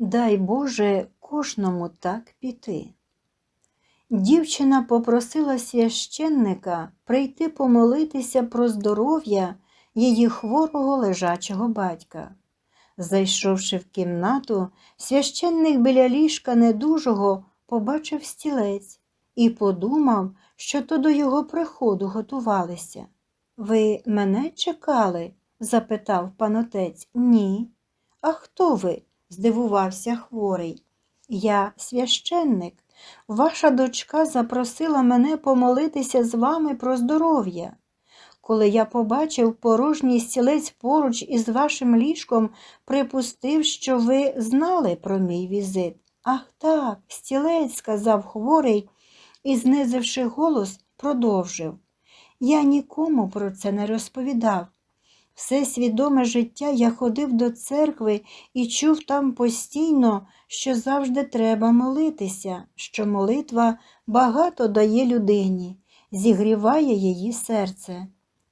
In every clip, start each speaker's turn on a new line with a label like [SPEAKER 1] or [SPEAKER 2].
[SPEAKER 1] Дай Боже кожному так піти. Дівчина попросила священника прийти помолитися про здоров'я її хворого лежачого батька. Зайшовши в кімнату, священник біля ліжка недужого побачив стілець і подумав, що то до його приходу готувалися. Ви мене чекали? запитав панотець. Ні. А хто ви? Здивувався хворий. Я священник. Ваша дочка запросила мене помолитися з вами про здоров'я. Коли я побачив порожній стілець поруч із вашим ліжком, припустив, що ви знали про мій візит. Ах так, стілець, сказав хворий і, знизивши голос, продовжив. Я нікому про це не розповідав. Все свідоме життя я ходив до церкви і чув там постійно, що завжди треба молитися, що молитва багато дає людині, зігріває її серце.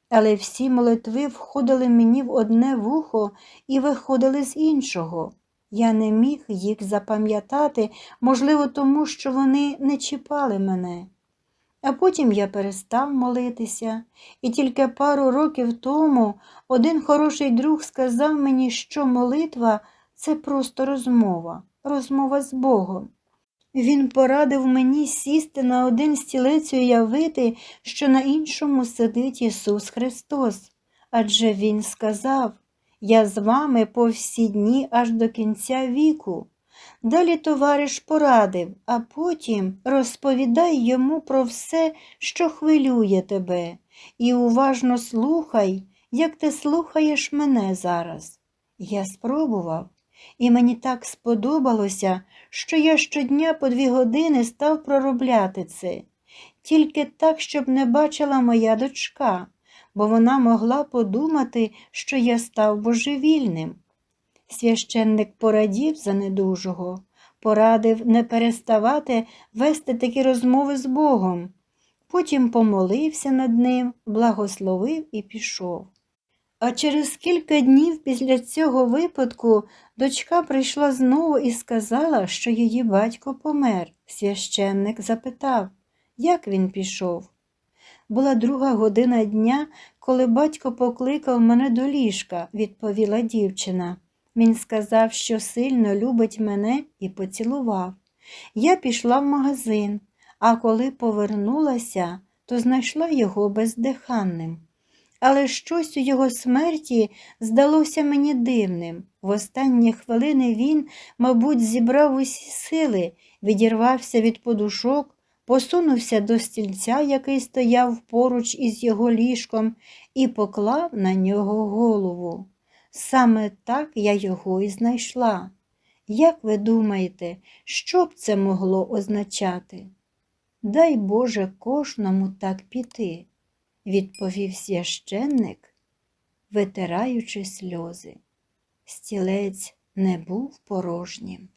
[SPEAKER 1] Але всі молитви входили мені в одне вухо і виходили з іншого. Я не міг їх запам'ятати, можливо, тому що вони не чіпали мене. А потім я перестав молитися, і тільки пару років тому один хороший друг сказав мені, що молитва це просто розмова, розмова з Богом. Він порадив мені сісти на один стілець і уявити, що на іншому сидить Ісус Христос. Адже Він сказав Я з вами по всі дні аж до кінця віку. Далі товариш порадив, а потім розповідай йому про все, що хвилює тебе, і уважно слухай, як ти слухаєш мене зараз. Я спробував, і мені так сподобалося, що я щодня по дві години став проробляти це, тільки так, щоб не бачила моя дочка, бо вона могла подумати, що я став божевільним. Священник порадів за недужого, порадив не переставати вести такі розмови з Богом. Потім помолився над ним, благословив і пішов. А через кілька днів після цього випадку дочка прийшла знову і сказала, що її батько помер. Священник запитав, як він пішов. Була друга година дня, коли батько покликав мене до ліжка, відповіла дівчина. Він сказав, що сильно любить мене і поцілував. Я пішла в магазин, а коли повернулася, то знайшла його бездиханним. Але щось у його смерті здалося мені дивним. В останні хвилини він, мабуть, зібрав усі сили, відірвався від подушок, посунувся до стільця, який стояв поруч із його ліжком, і поклав на нього голову. Саме так я його і знайшла. Як ви думаєте, що б це могло означати? Дай Боже кожному так піти, відповів священник, витираючи сльози. Стілець не був порожнім.